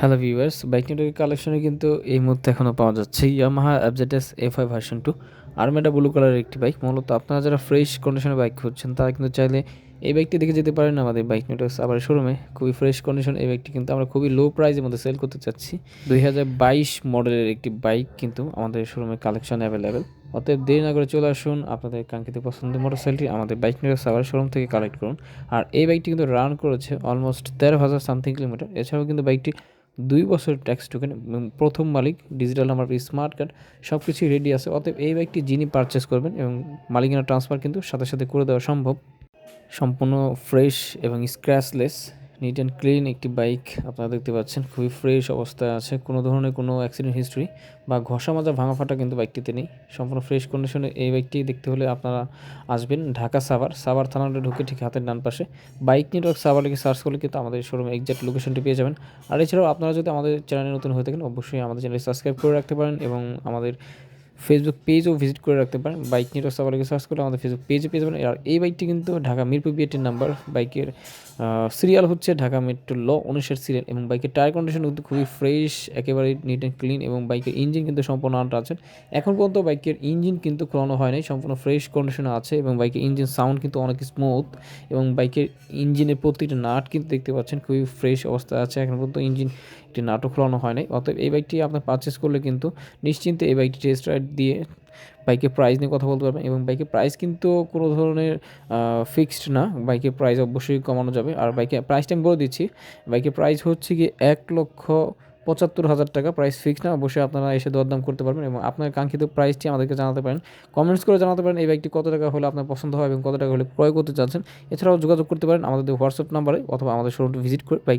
Hello viewers bike নেটওয়ার্কের কালেকশনে কিন্তু এই মুহূর্তে এখনও পাওয়া যাচ্ছে Yamaha অ্যাবজেটাস F I version two Armada blue কালারের একটি বাইক মূলত আপনারা যারা ফ্রেশ কন্ডিশনে বাইক খুঁজছেন, তারা কিন্তু চাইলে এই বাইকটি দেখে যেতে পারেন আমাদের বাইক নেটওয়ার্কস আবার শোরুমে খুবই ফ্রেশ কন্ডিশন এই বাইকটি কিন্তু আমরা খুবই লো প্রাইসের মধ্যে সেল করতে চাচ্ছি। দুই হাজার বাইশ মডেলের একটি বাইক কিন্তু আমাদের শোরুমে কালেকশন অ্যাভেলেবেল অতএব দেরি না করে চলে আসুন আপনাদের কাঙ্ক্ষিত পছন্দের মোটরসাইকেলটি আমাদের বাইক নেটওয়ার্কস আবার শোরুম থেকে কালেক্ট করুন। আর এই বাইকটি কিন্তু রান করেছে অলমোস্ট তেরো হাজার সামথিং কিলোমিটার এছাড়াও কিন্তু বাইকটি দুই বছর ট্যাক্স টোকেন প্রথম মালিক ডিজিটাল নাম্বার স্মার্ট কার্ড সব কিছুই রেডি আছে। অতএব এই বাইকটি যিনি পারচেস করবেন এবং মালিকানা ট্রান্সফার কিন্তু সাথে সাথে করে দেওয়া সম্ভব। সম্পূর্ণ ফ্রেশ এবং স্ক্র্যাচলেস নিট অ্যান্ড ক্লিন একটি বাইক আপনারা দেখতে পাচ্ছেন, খুবই ফ্রেশ অবস্থায় আছে, কোনো ধরনের কোনো অ্যাক্সিডেন্ট হিস্ট্রি বা ঘষা মাজা ভাঙা ফাটা কিন্তু বাইকটিতে নেই। সম্পূর্ণ ফ্রেশ কন্ডিশনে এই বাইকটি দেখতে হলে আপনারা আসবেন ঢাকা সাভার সাভার থানাটা ঢুকে ঠিক হাতের ডান পাশে। বাইক নেটওয়ার্ক সাভার লিখে সার্চ করলে কিন্তু আমাদের শোরুমে এক্সাক্ট লোকেশনটি পেয়ে যাবেন। আর এছাড়াও আপনারা যদি আমাদের চ্যানেলে নতুন হয়ে থাকেন, অবশ্যই আমাদের চ্যানেল সাবস্ক্রাইব করে রাখতে পারেন এবং আমাদের ফেসবুক পেজও ভিজিট করে রাখতে পারেন। বাইক নিয়ে সাবারকে সার্চ করলে আমাদের ফেসবুক পেজে পেয়ে যাবেন। আর এই বাইকটি কিন্তু ঢাকা মিরপুর বিএটির নাম্বার বাইকের সিরিয়াল হচ্ছে ঢাকা মেট্রো ল উনিশের সিরিয়াল এবং বাইকের টায়ার কন্ডিশন কিন্তু খুবই ফ্রেশ একেবারে নিট অ্যান্ড ক্লিন এবং বাইকের ইঞ্জিন কিন্তু সম্পূর্ণ আনটা আছে। এখন পর্যন্ত বাইকের ইঞ্জিন কিন্তু খোলানো হয় নাই। সম্পূর্ণ ফ্রেশ কন্ডিশনে আছে এবং বাইকের ইঞ্জিন সাউন্ড কিন্তু অনেক স্মুথ এবং বাইকের ইঞ্জিনের প্রতিটা নাট কিন্তু দেখতে পাচ্ছেন খুবই ফ্রেশ অবস্থায় আছে। এখন পর্যন্ত ইঞ্জিন একটি নাটও খোলানো হয় নাই। অতএব এই বাইকটি আপনার পারচেস করলে কিন্তু নিশ্চিন্তে এই বাইকটি টেস্ট রাইড দিয়ে বাইকের প্রাইস নিয়ে কথা বলতে পারবেন এবং বাইকের প্রাইস কিন্তু কোনো ধরনের ফিক্সড না। বাইকের প্রাইস অবশ্যই কমানো যাবে। আর বাইকের প্রাইসটা আমি বলে দিচ্ছি বাইকের প্রাইস হচ্ছে কি এক লক্ষ পঁচাত্তর হাজার টাকা। প্রাইস ফিক্স না, অবশ্যই আপনারা এসে দরদাম করতে পারবেন এবং আপনার কাঙ্ক্ষিত প্রাইসটি আমাদেরকে জানাতে পারেন। কমেন্টস করে জানাতে পারেন এই বাইকটি কত টাকা হলে আপনার পছন্দ হয় এবং কত টাকা হলে ক্রয় করতে চাচ্ছেন। এছাড়াও যোগাযোগ করতে পারেন আমাদের হোয়াটসঅ্যাপ নাম্বারে অথবা আমাদের শোরুমটি ভিজিট করে বাইক